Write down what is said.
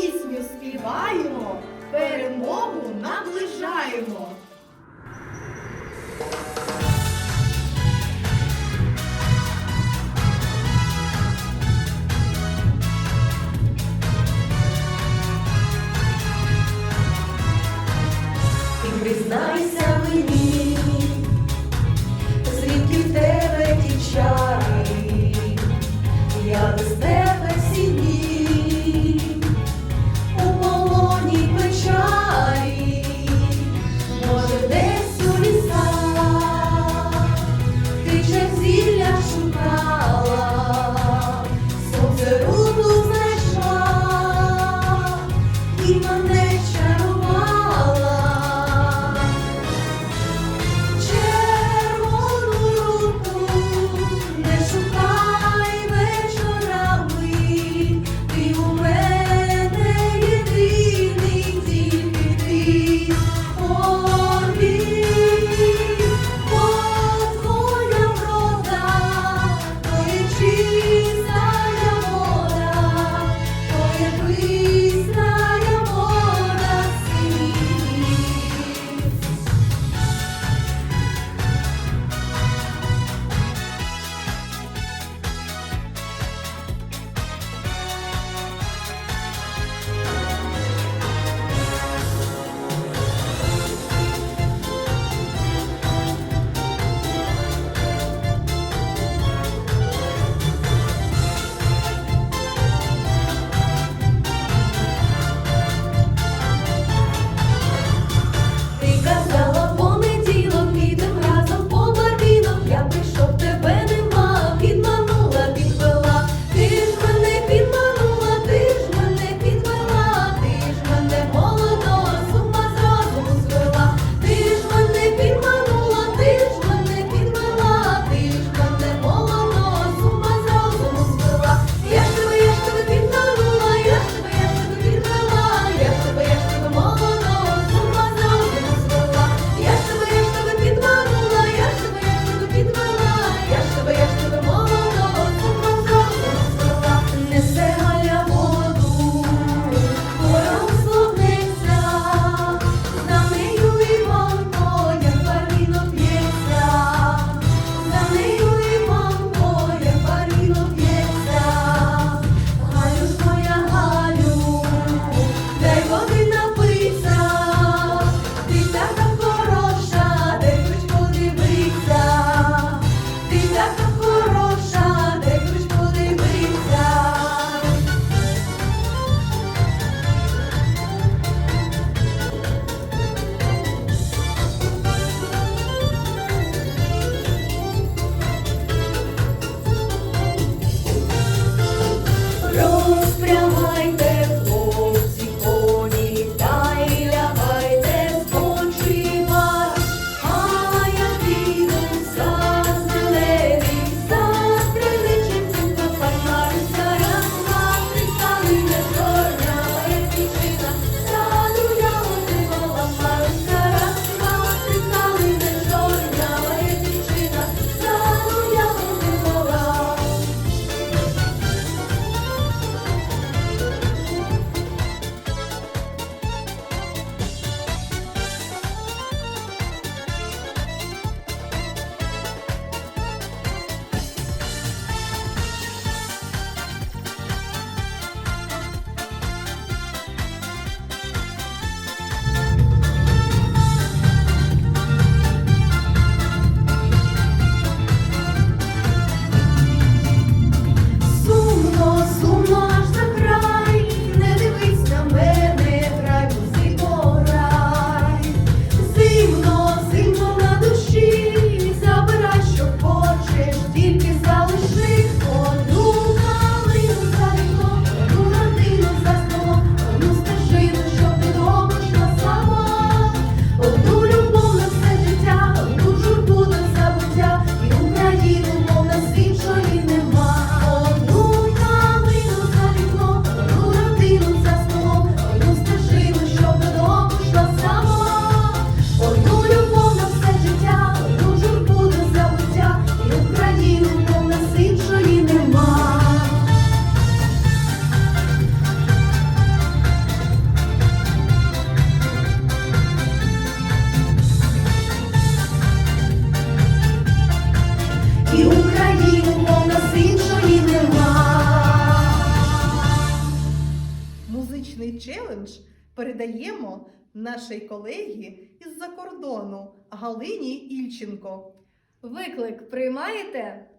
пісню співаємо, перемогу наближаємо. Цей челендж передаємо нашій колегі із-за кордону Галині Ільченко. Виклик приймаєте?